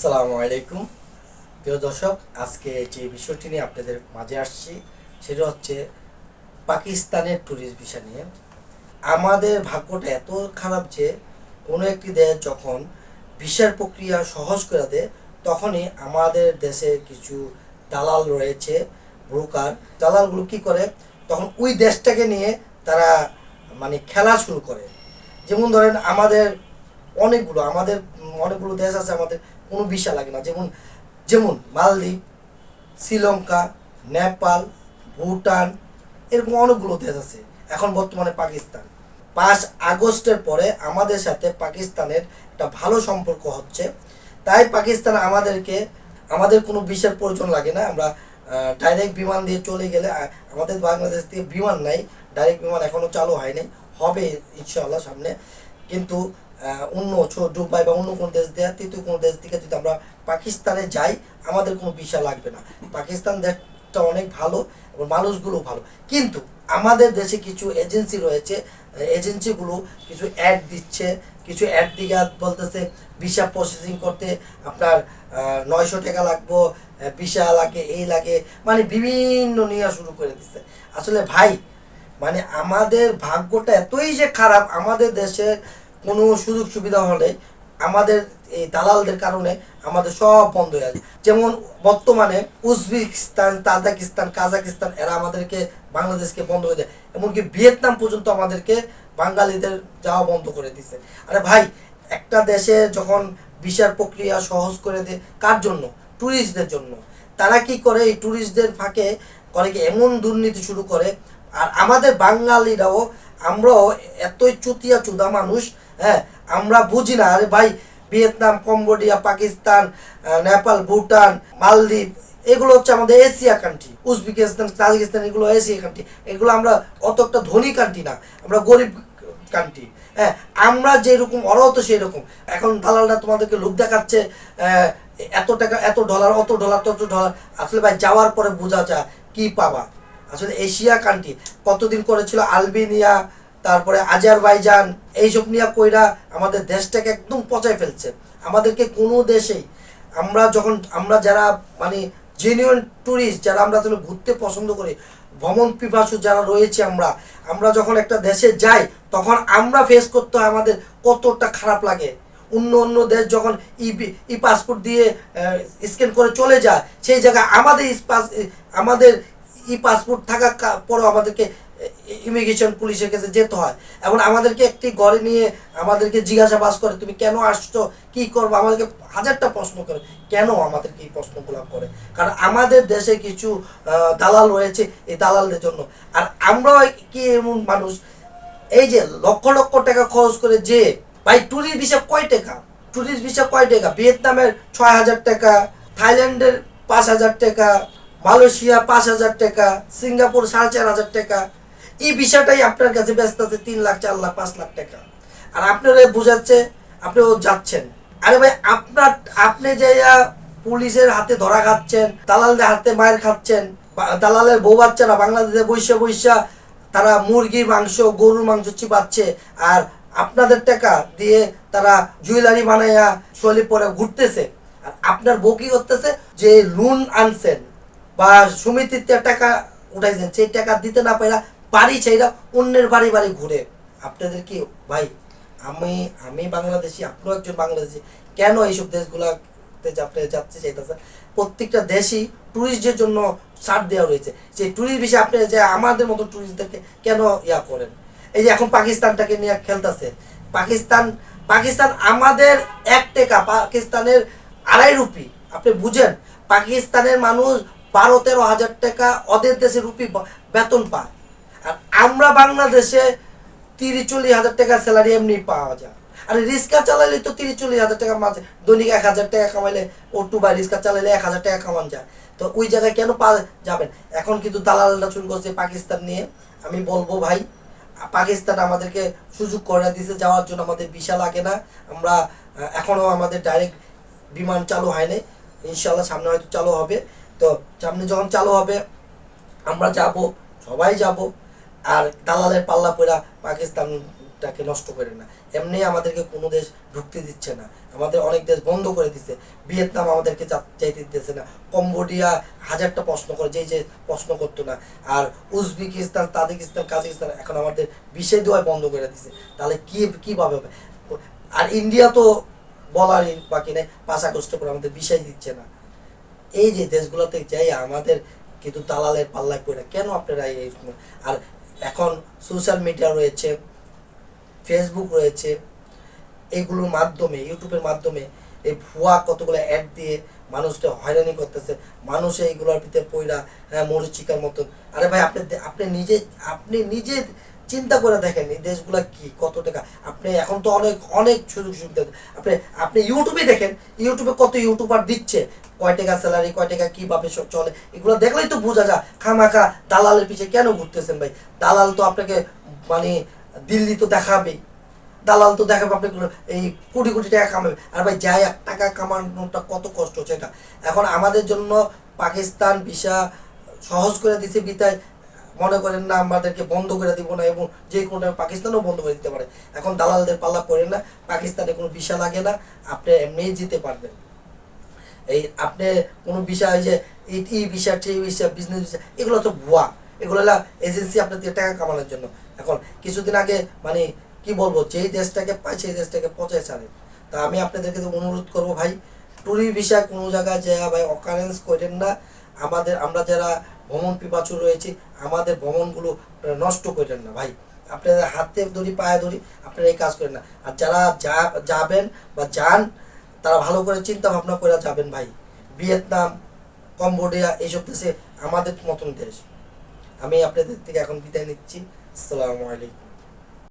আসসালামু আলাইকুম। প্রিয় দর্শক, আজকে যে বিষয়টি নিয়ে আপনাদের মাঝে আসছি, সেটা হচ্ছে পাকিস্তানের ট্যুরিস্ট ভিসা নিয়ে। আমাদের ভাগ্যটা এত খারাপ যে, কোনো একটি দেশ যখন ভিসার প্রক্রিয়া সহজ করে দেয়, তখনই আমাদের দেশে কিছু দালাল রয়েছে ব্রোকার দালালগুলো কি করে? তখন ওই দেশটাকে নিয়ে তারা মানে খেলা শুরু করে। যেমন ধরেন, আমাদের অনেকগুলো আমাদের অনেকগুলো দেশ আছে, আমাদের কোনো ভিসা লাগে না। যেমন যেমন মালদ্বীপ, শ্রীলঙ্কা, নেপাল, ভুটান, এরকম অনেকগুলো দেশ আছে, এখন বর্তমানে পাকিস্তান। পাঁচ আগস্টের পরে আমাদের সাথে পাকিস্তানের একটা ভালো সম্পর্ক হচ্ছে। তাই পাকিস্তান আমাদেরকে, আমাদের কোনো ভিসার প্রয়োজন লাগে না। আমরা ডাইরেক্ট বিমান দিয়ে চলে গেলে আমাদের বাংলাদেশ থেকে বিমান নাই। ডাইরেক্ট বিমান এখনও চালু হয়নি। হবে ইনশাআল্লাহ সামনে। কিন্তু অন্য ছো- দুবাই বা অন্য কোনো দেশ দেয়া, তৃতীয় কোনো দেশ থেকে যদি আমরা পাকিস্তানে যাই, আমাদের কোনো ভিসা লাগবে না। পাকিস্তান দেশটা অনেক ভালো এবং মানুষগুলো ভালো। কিন্তু আমাদের দেশে কিছু এজেন্সি রয়েছে, এজেন্সিগুলো কিছু অ্যাড দিচ্ছে, কিছু অ্যাড দিকে বলতেছে, ভিসা প্রসেসিং করতে আপনার নয়শো টাকা লাগবো ভিসা লাগে, এই লাগে মানে বিভিন্ন নিয়ে শুরু করে দিচ্ছে আসলে ভাই মানে আমাদের ভাগ্যটা এতই যে খারাপ, আমাদের দেশের কোনো সুযোগ সুবিধা হলে আমাদের এই দালালদের কারণে আমাদের সব বন্ধ হয়ে যায়। যেমন বর্তমানে উজবেকিস্তান, তাজাকিস্তান, কাজাকিস্তান, এরা আমাদেরকে বাংলাদেশকে বন্ধ করে দেয়। এমনকি ভিয়েতনাম পর্যন্ত আমাদেরকে বাঙালিদের যাওয়া বন্ধ করে দিছে। আরে ভাই, একটা দেশে যখন বিচার প্রক্রিয়া সহজ করে দেয়, কার জন্য? ট্যুরিস্টদের জন্য। তারা কি করে? এই ট্যুরিস্টদের ফাঁকে করে কি এমন দুর্নীতি শুরু করে। আর আমাদের বাঙালিরাও, আমরাও এতই চুতিয়া চুদা মানুষ হ্যাঁ আমরা বুঝি না। আরে ভাই, ভিয়েতনাম, কম্বোডিয়া, পাকিস্তান নেপাল, ভুটান, মালদ্বীপ, এগুলো হচ্ছে আমাদের এশিয়া কান্ট্রি উজবেকিস্তান, তাজিকিস্তান, এগুলো এশিয়া কান্ট্রি এগুলো আমরা অত একটা ধনী কান্ট্রি না, আমরা গরিব কান্ট্রি হ্যাঁ আমরা যেরকম ওরাও তো সেই রকম এখন দালালরা তোমাদেরকে লোক দেখাচ্ছে এত টাকা, এত ডলার অত ডলার তত ডলার আসলে ভাই, যাওয়ার পরে বোঝা যায়, কি পাবা? আসলে এশিয়া কান্ট্রি কতদিন করেছিল? আলবেনিয়া তারপরে আজারবাইজান, এইসব নিয়ে কইরা আমাদের দেশটাকে একদম পচায় ফেলছে। আমাদেরকে কোনো দেশেই আমরা যখন, আমরা যারা মানে জেনুইন ট্যুরিস্ট যারা আমরা আসলে ঘুরতে পছন্দ করি, ভ্রমণ পিপাসু যারা রয়েছে আমরা আমরা যখন একটা দেশে যাই, তখন আমরা ফেস করতে হয় আমাদের কতটা খারাপ লাগে। অন্য অন্য দেশ যখন ই ই পাসপোর্ট দিয়ে স্ক্যান করে চলে যায়, সেই জায়গায় আমাদের আমাদের ই পাসপোর্ট থাকা পরেও আমাদেরকে ইমিগ্রেশন পুলিশের কাছে যেতে হয়। এবং আমাদেরকে একটি ঘরে নিয়ে আমাদেরকে জিজ্ঞাসাবাস করে, তুমি কেন আসছো? কি করব? আমাদেরকে হাজারটা প্রশ্ন করে, কেন আমাদেরকে এই প্রশ্নগুলো করে? কারণ আমাদের দেশে কিছু দালাল রয়েছে, এই দালালদের জন্য। আর আমরা কি এমন মানুষ? এই যে লক্ষ লক্ষ টাকা খরচ করে যে, ভাই ট্যুরিস্ট ভিসা কয় টাকা? ট্যুরিস্ট ভিসা কয় টাকা? ভিয়েতনামের ছয় হাজার টাকা, থাইল্যান্ডের পাঁচ হাজার টাকা, মালয়েশিয়া পাঁচ হাজার টাকা, সিঙ্গাপুর সাড়ে চার হাজার টাকা এই বিষয়টাই আপনার কাছে ব্যস্ত আছে, তিন লাখ, চার লাখ, পাঁচ লাখ টাকা। আর আপনারা বোঝাচ্ছে আপনি ও যাচ্ছেন। আরে ভাই, আপনার, আপনি যে পুলিশের হাতে ধরা খাচ্ছেন, দালালদের হাতে মায়ের খাচ্ছেন দালালের বউ বাচ্চারা বাংলাদেশে বৈশা বৈশা তারা মুরগির মাংস, গরুর মাংস চিপাচ্ছে, আর আপনাদের টাকা দিয়ে তারা জুয়েলারি বানাইয়া শৈলী পরে ঘুরতেছে। আর আপনার বউ কি করতেছে? যে লোন আনছেন, বা সমিতিতে টাকা উঠাইছেন, সেই টাকা দিতে না পাইরা বাড়ি চাইরা অন্যের বাড়ি বাড়ি ঘুরে। আপনাদের কি, ভাই, আমি আমি বাংলাদেশি, আপনিও একজন বাংলাদেশি, কেন এইসব দেশগুলাতে আপনি যাচ্ছে চাইতেছেন? প্রত্যেকটা দেশই ট্যুরিস্টদের জন্য ছাড় দেওয়া রয়েছে। সেই ট্যুরিস্ট বিষয়ে আপনি যে আমাদের মতো ট্যুরিস্টদেরকে কেন ইয়া করেন? এই যে এখন পাকিস্তানটাকে নিয়ে খেলতেছে। পাকিস্তান পাকিস্তান আমাদের এক টাকা, পাকিস্তানের আড়াই রুপি। আপনি বুঝেন, পাকিস্তানের মানুষ বারো তেরো হাজার টাকা ওদের দেশে রুপি বেতন পায়। আমরা বাংলাদেশে তিরিশ চল্লিশ হাজার টাকা স্যালারি এমনি পাওয়া যায়। আর রিক্সা চালাইলে তো তিরিশ চল্লিশ হাজার টাকা মাঝে দৈনিক এক হাজার টাকা কামাইলে অটো বা রিক্সা চালাইলে এক হাজার টাকা কামান যায়। তো ওই জায়গায় কেন পা যাবেন? এখন কিন্তু দালালরা শুরু করছে পাকিস্তান নিয়ে। আমি বলব ভাই পাকিস্তান আমাদেরকে সুযোগ করে দিয়েছে যাওয়ার জন্য আমাদের ভিসা লাগে না। আমরা এখনও আমাদের ডাইরেক্ট বিমান চালু হয়নি ইনশাল্লাহ সামনে হয়তো চালু হবে। তো সামনে যখন চালু হবে, আমরা যাব, সবাই যাব। আর দালালের পাল্লা পড়া পাকিস্তানটাকে নষ্ট করে না। এমনি আমাদেরকে কোনো দেশ ঢুকতে দিচ্ছে না। আমাদের অনেক দেশ বন্ধ করে দিচ্ছে ভিয়েতনাম আমাদেরকে যাইতে দিতেছে না। কম্বোডিয়া হাজারটা প্রশ্ন করে, যে যে প্রশ্ন করতো না। আর উজবেকিস্তান, তাজিকিস্তান, কাজাকিস্তান এখন আমাদের বিষয় দেওয়া বন্ধ করে দিচ্ছে তাহলে কি কীভাবে আর ইন্ডিয়া তো বলার বাকি নেই। পাঁচ আগস্টের পর আমাদের বিষয় দিচ্ছে না। এই যে দেশগুলোতে যাই, আমাদের কিন্তু দালালের পাল্লায় পড়ে কেন আপনারা এই আর এখন সোশ্যাল মিডিয়া রয়েছে ফেসবুক রয়েছে, এগুলোর মাধ্যমে ইউটিউবের মাধ্যমে এই ভুয়া কতগুলো অ্যাড দিয়ে মানুষকে হয়রানি করতেছে, মানুষ এইগুলোর ভিতরে পয়রা হ্যাঁ মরিচিকার মতন। আরে ভাই, আপনি আপনি নিজে আপনি নিজে চিন্তা করে দেখেন এই দেশগুলা কি, কত টাকা? আপনি এখন তো অনেক অনেক সুযোগ সুবিধা আপনি আপনি ইউটিউবে দেখেন, ইউটিউবে কত ইউটিউবার দিচ্ছে, কয় টাকা স্যালারি কয় টাকা কীভাবে সব চলে, এগুলো দেখলেই তো বোঝা যায়, খামাখা দালালের পিছিয়ে কেন ঘুরতেছেন ভাই? দালাল তো আপনাকে মানে দিল্লি তো দেখাবেই। দালাল তো দেখাবে আপনি এই কোটি কোটি টাকা কামাবে। আর ভাই, যাই এক টাকা কামানোটা কত কষ্ট হচ্ছে এটা। এখন আমাদের জন্য পাকিস্তান ভিসা সহজ করে দিছে বিতায়। মনে করেন না, আমাদেরকে বন্ধ করে দিব না এবং যে কোনো time পাকিস্তানও বন্ধ করে দিতে পারে। এখন দালালদের পাল্লা পড়ে না, পাকিস্তানে কোনো ভিসা লাগে না, আপনি এমনিই যেতে পারবেন। এই আপনি কোনো বিষয় যে এই বিষয় সেই বিষয় বিজনেস বিষয় এগুলো তো ভুয়া। এগুলো হলো এজেন্সি আপনার দিয়ে টাকা কামানোর জন্য। এখন কিছুদিন আগে মানে কি বলব, যেই দেশটাকে পায় সেই দেশটাকে পচায় ছাড়ে। তা আমি আপনাদেরকে অনুরোধ করব ভাই টুরি বিষয় কোনো জায়গায় যায় ভাই অকারেন্স করেন না। আমাদের আমরা যারা ভ্রমণ পিপাচু রয়েছে, আমাদের ভ্রমণগুলো নষ্ট করেন না ভাই। আপনাদের হাতে ধরি, পায়ে ধরি, আপনারা এই কাজ করেন না। আর যারা যা, যাবেন বা যান, তারা ভালো করে চিন্তা ভাবনা করে যাবেন ভাই। ভিয়েতনাম, কম্বোডিয়া, এইসব দেশে আমাদের মতন দেশ। আমি আপনাদের থেকে এখন বিদায় নিচ্ছি। আসসালামু আলাইকুম।